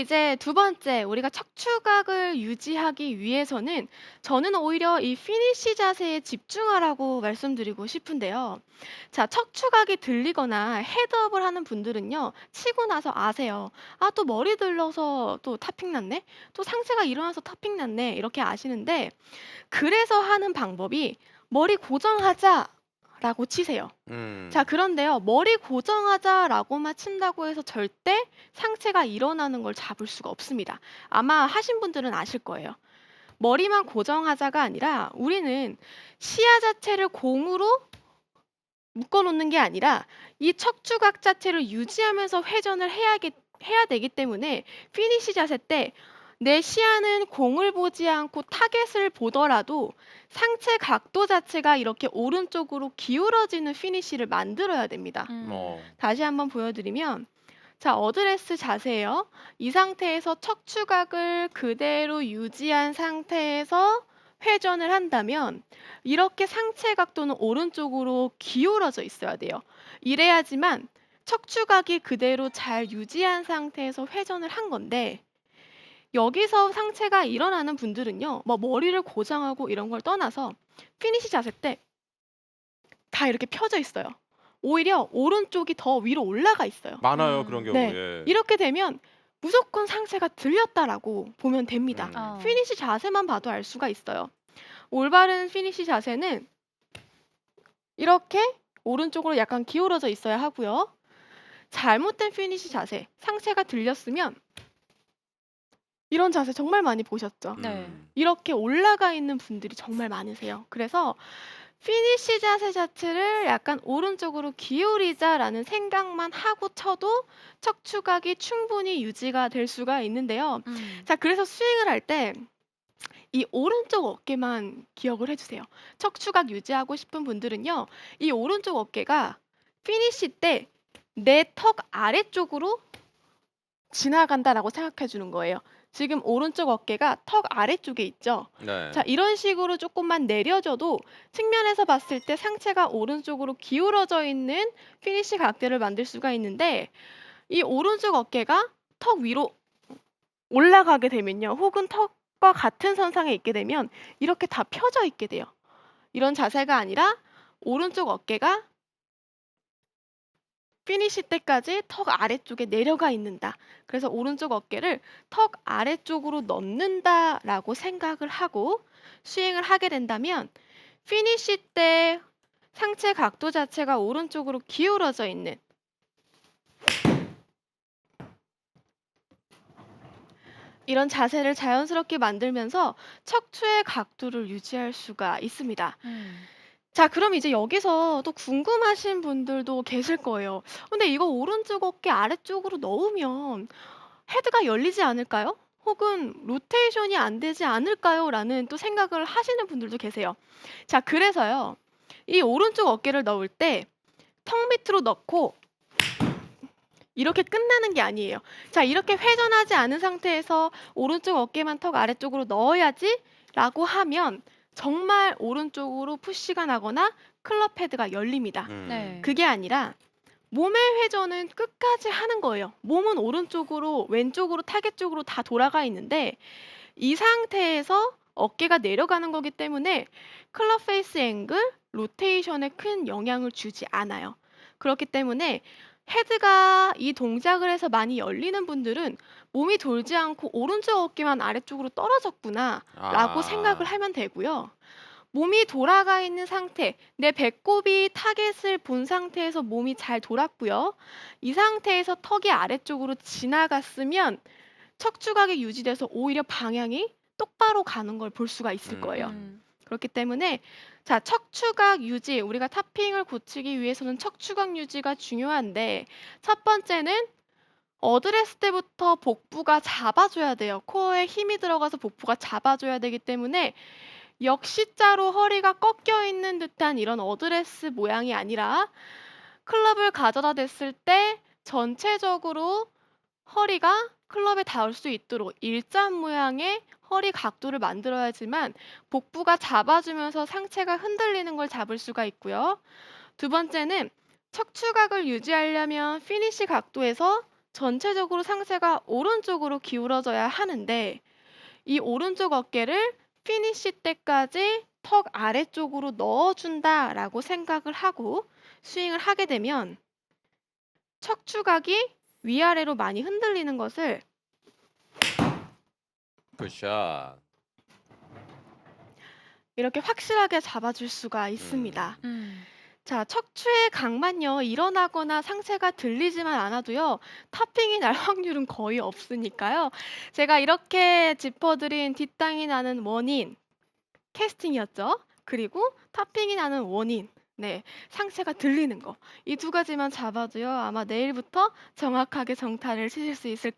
이제 두 번째 우리가 척추각을 유지하기 위해서는 저는 오히려 이 피니시 자세에 집중하라고 말씀드리고 싶은데요. 자, 척추각이 들리거나 헤드업을 하는 분들은요. 치고 나서 아세요. 아, 또 머리 들러서 또 타핑 났네. 또 상체가 일어나서 타핑 났네. 이렇게 아시는데 그래서 하는 방법이 머리 고정하자 라고 치세요. 음. 자, 그런데요. 머리 고정하자라고만 친다고 해서 절대 상체가 일어나는 걸 잡을 수가 없습니다. 아마 하신 분들은 아실 거예요. 머리만 고정하자가 아니라 우리는 시야 자체를 공으로 묶어 놓는 게 아니라 이 척추각 자체를 유지하면서 회전을 해야겠, 해야 되기 때문에 피니시 자세 때 내 시야는 공을 보지 않고 타겟을 보더라도 상체 각도 자체가 이렇게 오른쪽으로 기울어지는 피니시를 만들어야 됩니다. 음. 어. 다시 한번 보여드리면 자 어드레스 자세예요. 이 상태에서 척추각을 그대로 유지한 상태에서 회전을 한다면 이렇게 상체 각도는 오른쪽으로 기울어져 있어야 돼요. 이래야지만 척추각이 그대로 잘 유지한 상태에서 회전을 한 건데 여기서 상체가 일어나는 분들은요. 뭐 머리를 고정하고 이런 걸 떠나서 피니시 자세 때 다 이렇게 펴져 있어요. 오히려 오른쪽이 더 위로 올라가 있어요. 많아요 음. 그런 경우. 네. 예. 이렇게 되면 무조건 상체가 들렸다라고 보면 됩니다. 음. 어. 피니시 자세만 봐도 알 수가 있어요. 올바른 피니시 자세는 이렇게 오른쪽으로 약간 기울어져 있어야 하고요. 잘못된 피니시 자세, 상체가 들렸으면 이런 자세 정말 많이 보셨죠? 네. 음. 이렇게 올라가 있는 분들이 정말 많으세요. 그래서 피니시 자세 자체를 약간 오른쪽으로 기울이자라는 생각만 하고 쳐도 척추각이 충분히 유지가 될 수가 있는데요. 음. 자, 그래서 스윙을 할때 이 오른쪽 어깨만 기억을 해주세요. 척추각 유지하고 싶은 분들은요, 이 오른쪽 어깨가 피니시 때 내 턱 아래쪽으로 지나간다라고 생각해 주는 거예요. 지금 오른쪽 어깨가 턱 아래쪽에 있죠. 네. 자, 이런 식으로 조금만 내려줘도 측면에서 봤을 때 상체가 오른쪽으로 기울어져 있는 피니시 각대를 만들 수가 있는데 이 오른쪽 어깨가 턱 위로 올라가게 되면요. 혹은 턱과 같은 선상에 있게 되면 이렇게 다 펴져 있게 돼요. 이런 자세가 아니라 오른쪽 어깨가 피니시 때까지 턱 아래쪽에 내려가 있는다. 그래서 오른쪽 어깨를 턱 아래쪽으로 넣는다라고 생각을 하고 스윙을 하게 된다면 피니시 때 상체 각도 자체가 오른쪽으로 기울어져 있는 이런 자세를 자연스럽게 만들면서 척추의 각도를 유지할 수가 있습니다. 음. 자, 그럼 이제 여기서 또 궁금하신 분들도 계실 거예요. 근데 이거 오른쪽 어깨 아래쪽으로 넣으면 헤드가 열리지 않을까요? 혹은 로테이션이 안 되지 않을까요? 라는 또 생각을 하시는 분들도 계세요. 자, 그래서요. 이 오른쪽 어깨를 넣을 때 턱 밑으로 넣고 이렇게 끝나는 게 아니에요. 자, 이렇게 회전하지 않은 상태에서 오른쪽 어깨만 턱 아래쪽으로 넣어야지 라고 하면 정말 오른쪽으로 푸시가 나거나 클럽 헤드가 열립니다. 음. 네. 그게 아니라 몸의 회전은 끝까지 하는 거예요. 몸은 오른쪽으로 왼쪽으로 타겟 쪽으로 다 돌아가 있는데 이 상태에서 어깨가 내려가는 거기 때문에 클럽 페이스 앵글 로테이션에 큰 영향을 주지 않아요. 그렇기 때문에 헤드가 이 동작을 해서 많이 열리는 분들은 몸이 돌지 않고 오른쪽 어깨만 아래쪽으로 떨어졌구나 라고 아. 생각을 하면 되고요. 몸이 돌아가 있는 상태, 내 배꼽이 타겟을 본 상태에서 몸이 잘 돌았고요. 이 상태에서 턱이 아래쪽으로 지나갔으면 척추각이 유지돼서 오히려 방향이 똑바로 가는 걸 볼 수가 있을 음. 거예요. 음. 그렇기 때문에 자 척추각 유지 우리가 타핑을 고치기 위해서는 척추각 유지가 중요한데 첫 번째는 어드레스 때부터 복부가 잡아줘야 돼요. 코어에 힘이 들어가서 복부가 잡아줘야 되기 때문에 역시자로 허리가 꺾여 있는 듯한 이런 어드레스 모양이 아니라 클럽을 가져다 댔을 때 전체적으로 허리가 클럽에 닿을 수 있도록 일자 모양의 허리 각도를 만들어야지만 복부가 잡아주면서 상체가 흔들리는 걸 잡을 수가 있고요. 두 번째는 척추각을 유지하려면 피니시 각도에서 전체적으로 상체가 오른쪽으로 기울어져야 하는데 이 오른쪽 어깨를 피니시 때까지 턱 아래쪽으로 넣어준다라고 생각을 하고 스윙을 하게 되면 척추각이 위아래로 많이 흔들리는 것을 굿샷. 이렇게 확실하게 잡아줄 수가 있습니다. 음. 자, 척추의 각만요, 일어나거나 상체가 들리지만 않아도요, 타핑이 날 확률은 거의 없으니까요. 제가 이렇게 짚어드린 뒷땅이 나는 원인, 캐스팅이었죠. 그리고 타핑이 나는 원인, 네, 상체가 들리는 거. 이 두 가지만 잡아도요, 아마 내일부터 정확하게 정타를 치실 수 있을